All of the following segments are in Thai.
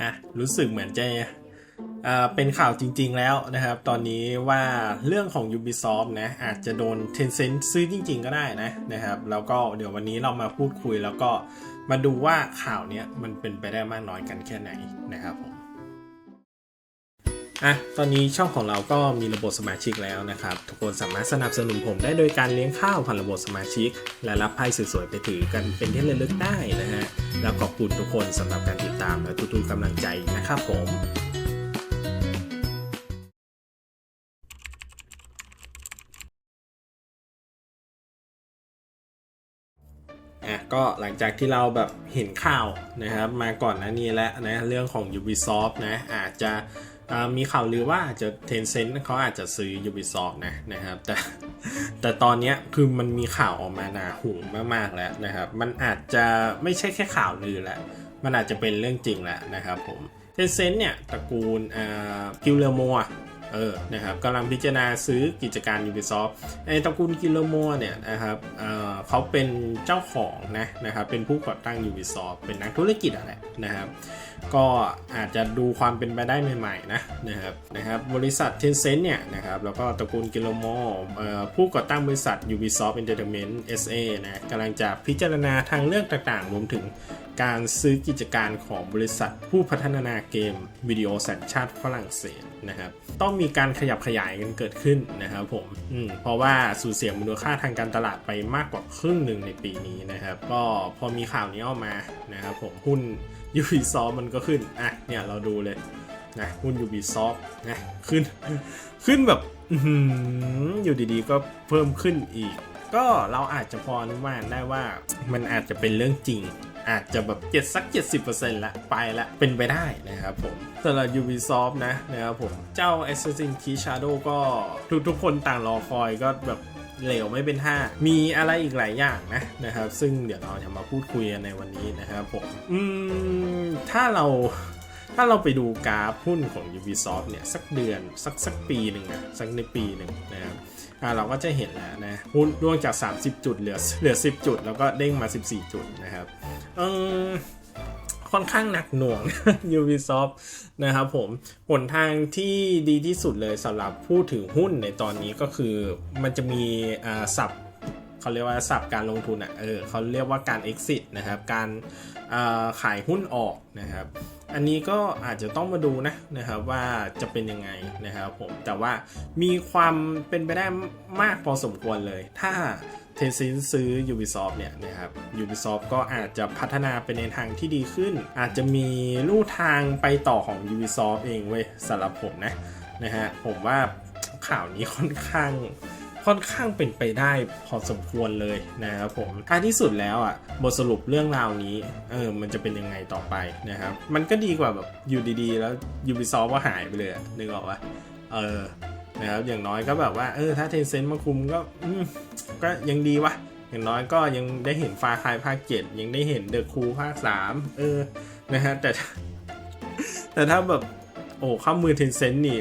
อะรู้สึกเหมือนจะเป็นข่าวจริงๆแล้วนะครับ ตอนนี้ว่าเรื่องของ Ubisoft นะอาจจะโดน Tencent ซื้อจริง ๆ ก็ได้นะนะครับ แล้วก็เดี๋ยววันนี้เรามาพูดคุยแล้วก็มาดูว่าข่าวเนี้ยมันเป็นไปได้มากน้อยกันแค่ไหนนะครับผมอะตอนนี้ช่องของเราก็มีระบบสมาชิกแล้วนะครับ ทุกคนสามารถสนับสนุนผมได้โดยการเลี้ยงข้าวผ่านระบบสมาชิก และรับไพ่สวยๆไปถือกันเป็นที่ระลึกได้นะฮะ แล้วขอบคุณทุกคนสำหรับการติดตามและทุกๆกำลังใจนะครับผมอะก็หลังจากที่เราแบบเห็นข่าวนะครับมาก่อนหน้านี้แล้วนะเรื่องของ Ubisoft นะอาจจะมีข่าวลือว่าอาจจะ Tencent เขาอาจจะซื้อ Ubisoft นะนะครับแต่ แต่ตอนนี้คือมันมีข่าวออกมาหนาหูมากๆแล้วนะครับ มันอาจจะไม่ใช่แค่ข่าวลือแหละมันอาจจะเป็นเรื่องจริงแล้วนะครับผม Tencent เนี่ยตระกูลอ่ากิลเลโมเออนะครับกำลังพิจารณาซื้อกิจการ Ubisoft ในตระกูลกิโลโมเนี่ยนะครับเอ่อเขาเป็นเจ้าของนะนะครับเป็นผู้ก่อตั้ง Ubisoft เป็นนักธุรกิจอะไรนะครับก็อาจจะดูความเป็นไปได้ใหม่ๆนะนะครับนะครับบริษัท Tencent เนี่ยนะครับแล้วก็ตระกูลกิโลโม่ผู้ก่อตั้งบริษัท Ubisoft Entertainment SA นะกำลังจะพิจารณาทางเลือกต่างๆ รวมถึงการซื้อกิจการของบริษัทผู้พัฒนาเกมวิดีโอสัญชาติฝรั่งเศสนะครับต้องมีการขยับขยายกันเกิดขึ้นนะครับผมมเพราะว่าสูญเสียมูลค่าทางการตลาดไปมากกว่าครึ่งหนึ่งในปีนี้นะครับ ก็พอมีข่าวนี้ออกมานะครับผมหุ้น Ubisoft มันก็ขึ้น อะ เนี่ยเราดูเลยนะหุ้น Ubisoft นะขึ้น ขึ้นแบบอื้อหืออยู่ดีๆ ก็เพิ่มขึ้นอีก ก็เราอาจจะพออนุมานได้ว่ามันอาจจะเป็นเรื่องจริง อาจจะแบบเจ็ดสัก 70%ละไปละเป็นไปได้นะครับผมสำหรับ Ubisoft นะนะครับผม เจ้า Assassin's Creed Shadow ก็ทุกๆคนต่างรอคอยก็แบบ เหลวไม่เป็นท่ามีอะไรอีกหลายอย่างนะนะครับ ซึ่งเดี๋ยวเราจะมาพูดคุยกันในวันนี้นะครับผมอืมถ้าเราถ้าเราไปดูกราฟหุ้นของ Ubisoft เนี่ย สักเดือนสักสักปีหนึ่งอะสักในปีหนึ่งนะครับเราก็จะเห็นแล้วนะหุ้นร่วงจาก 30 จุดเหลือเหลือ 10 จุด แล้วก็เด้งมา 14 จุดนะครับเออ ค่อนข้างหนักหน่วง Ubisoft นะครับผมหนทางที่ดีที่สุดเลยสำหรับผู้ถือหุ้นในตอนนี้ก็คือมันจะมีสับเขาเรียกว่าสับการลงทุนอะเออเขาเรียกว่าการ exit นะครับ การขายหุ้นออกนะครับ อันนี้ก็อาจจะต้องมาดูนะนะครับว่าจะเป็นยังไงนะครับผมแต่ว่ามีความเป็นไปได้มากพอสมควรเลย ถ้า Tencent ซื้อ Ubisoft เนี่ยนะครับ Ubisoft ก็อาจจะพัฒนาไปในทางที่ดีขึ้น อาจจะมีลู่ทางไปต่อของ Ubisoft เองเว้ยสำหรับผมนะนะฮะผมว่าข่าวนี้ค่อนข้างค่อนข้างเป็นไปได้พอสมควรเลยนะครับผมท้ายที่สุดแล้วอะบทสรุปเรื่องราวนี้เออมันจะเป็นยังไงต่อไปนะครับ มันก็ดีกว่าแบบอยู่ดีๆ แล้ว Ubisoft ก็หายไปเลยนึกออกปะเออนะครับอย่างน้อยก็แบบว่าเออถ้า Tencent มาคุมก็อ ก็ยังดีวะอย่างน้อยก็ยังได้เห็นฟาคายภาคเจ็ดยังได้เห็นเดอะคูภาคสามเออนะฮะแต่ แต่ถ้าแบบ โอ้ข้ามือ Tencent นี่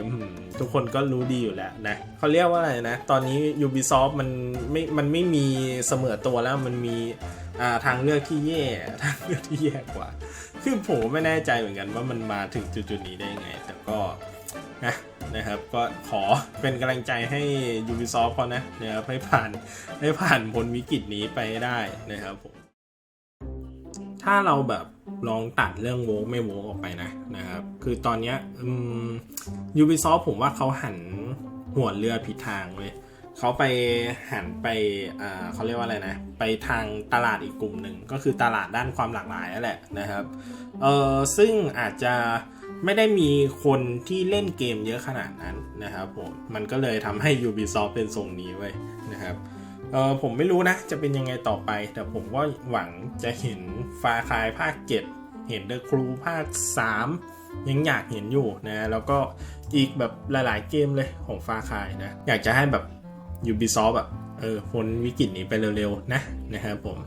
ทุกคนก็รู้ดีอยู่แล้วนะเขาเรียกว่าอะไรนะ ตอนนี้ Ubisoft มันไม่มันไม่มีเสมอตัวแล้วมันมีอ่าทางเลือกที่แย่ทางเลือกที่แย่กว่า คือผมไม่แน่ใจเหมือนกันว่ามันมาถึงจุดๆนี้ได้ยังไง แต่ก็นะ นะครับ ก็ขอเป็นกำลังใจให้ Ubisoft เขานะนะครับให้ผ่านให้ผ่านพ้นวิกฤตนี้ไปให้ได้นะครับผมถ้าเราแบบลองตัดเรื่องโวกไม่โวกออกไปนะนะครับ คือตอนเนี้ยอืม Ubisoft ผมว่าเขาหันหัวเรือผิดทางเว้ยเขาไปหันไปอ่าเขาเรียกว่าอะไรนะ ไปทางตลาดอีกกลุ่มหนึ่งก็คือตลาดด้านความหลากหลายนั่นแหละนะครับ เออซึ่งอาจจะ ไม่ได้มีคนที่เล่นเกมเยอะขนาดนั้นนะครับผมมันก็เลยทำให้ Ubisoft เป็นทรงนี้เว้นะครับเออผมไม่รู้นะ จะเป็นยังไงต่อไป แต่ผมก็หวังจะเห็นฟาคายภาคเจ็ดเห็นเดอะครูภาค 3 ยังอยากเห็นอยู่นะแล้วก็อีกแบบหลายๆเกมเลยของฟาคายนะ อยากจะให้แบบ Ubisoft แบบเออพ้นวิกฤตนี้ไปเร็วๆ นะนะครับผม